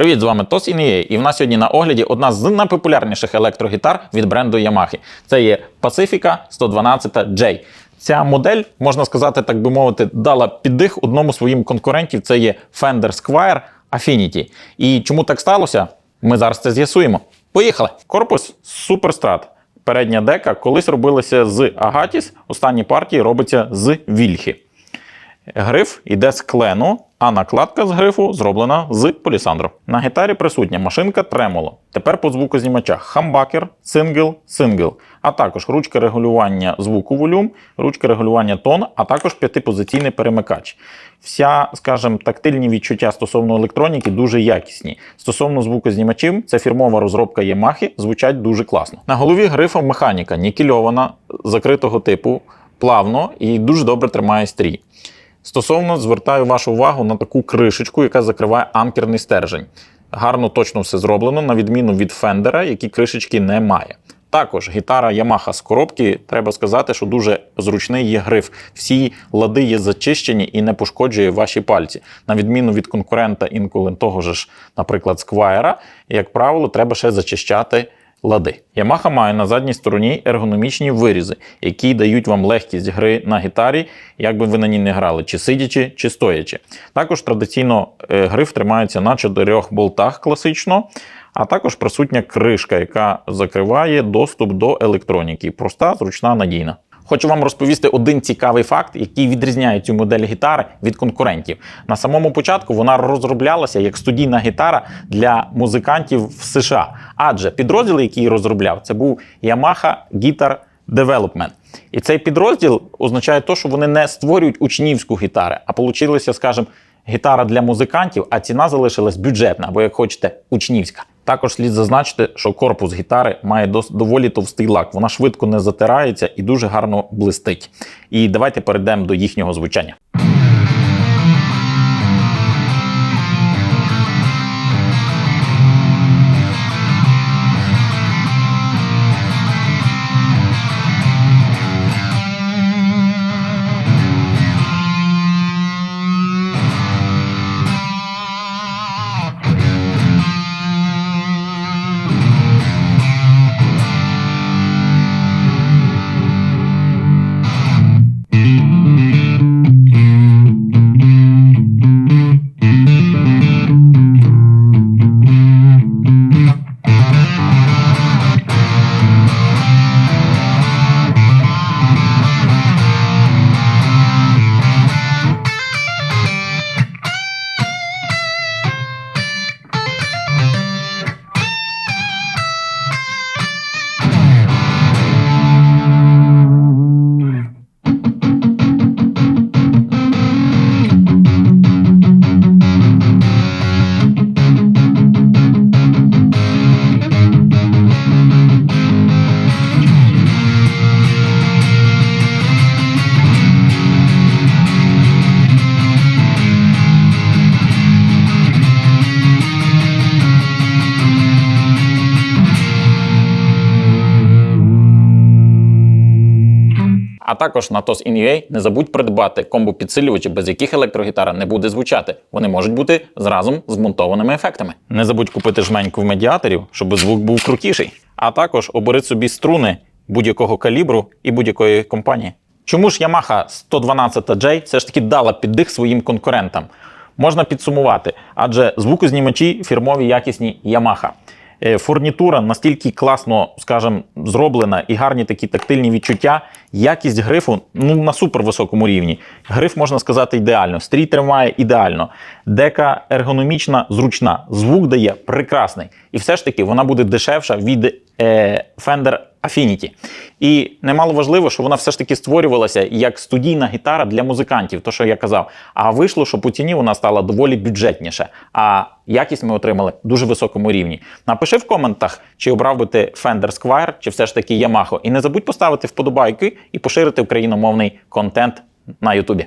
Привіт, з вами Тос Ін'є, і в нас сьогодні на огляді одна з найпопулярніших електрогітар від бренду Yamaha. Це є Pacifica 112 J. Ця модель, можна сказати, так би мовити, дала піддих одному своїм конкурентів. Це є Fender Squire Affinity. І чому так сталося? Ми зараз це з'ясуємо. Поїхали! Корпус Суперстрат. Передня дека колись робилася з Агатіс, останні партії робиться з Вільхи. Гриф іде з клену, а накладка з грифу зроблена з полісандру. На гітарі присутня машинка тремоло. Тепер по звукознімачах хамбакер, сингл, сингл, а також ручка регулювання звуку волюм, ручка регулювання тон, а також п'ятипозиційний перемикач. Вся, скажімо, тактильні відчуття стосовно електроніки дуже якісні. Стосовно звукознімачів, це фірмова розробка Yamaha, звучать дуже класно. На голові грифа механіка нікельована, закритого типу, плавно і дуже добре тримає стрій. Стосовно звертаю вашу увагу на таку кришечку, яка закриває анкерний стержень. Гарно точно все зроблено, на відміну від фендера, які кришечки не має. Також гітара Yamaha з коробки, треба сказати, що дуже зручний є гриф. Всі лади є зачищені і не пошкоджує ваші пальці. На відміну від конкурента інколи того ж, наприклад, Squire, як правило, треба ще зачищати лади. Yamaha має на задній стороні ергономічні вирізи, які дають вам легкість гри на гітарі, як би ви на ній не грали, чи сидячи, чи стоячи. Також традиційно е, гриф тримається на чотирьох болтах класично, а також присутня кришка, яка закриває доступ до електроніки. Проста, зручна, надійна. Хочу вам розповісти один цікавий факт, який відрізняє цю модель гітари від конкурентів. На самому початку вона розроблялася як студійна гітара для музикантів в США, адже підрозділ, який її розробляв, це був Yamaha Guitar Development. І цей підрозділ означає те, що вони не створюють учнівську гітару, а получилося, скажімо, гітара для музикантів, а ціна залишилась бюджетна, або як хочете, учнівська. Також слід зазначити, що корпус гітари має доволі товстий лак. Вона швидко не затирається і дуже гарно блистить. І давайте перейдемо до їхнього звучання. А також на TOS In.ua не забудь придбати комбо-підсилювачі, без яких електрогітара не буде звучати. Вони можуть бути зразом змонтованими ефектами. Не забудь купити жменьку в медіаторів, щоб звук був крутіший. А також обери собі струни будь-якого калібру і будь-якої компанії. Чому ж Yamaha 112J все ж таки дала піддих своїм конкурентам? Можна підсумувати, адже звукознімачі фірмові якісні Yamaha. Е, Фурнітура настільки класно, скажімо, зроблена і гарні такі тактильні відчуття. Якість грифу ну, на супервисокому рівні. Гриф, можна сказати, ідеально. Стрій тримає ідеально. Дека ергономічна, зручна. Звук дає прекрасний. І все ж таки вона буде дешевша від е, Fender Affinity. І немало важливо, що вона все ж таки створювалася як студійна гітара для музикантів, то що я казав. А вийшло, що по ціні вона стала доволі бюджетніше. А якість ми отримали дуже високому рівні. Напиши в коментах, чи обрав би ти Fender Squire, чи все ж таки Yamaha. І не забудь поставити вподобайки і поширити україномовний контент на Ютубі.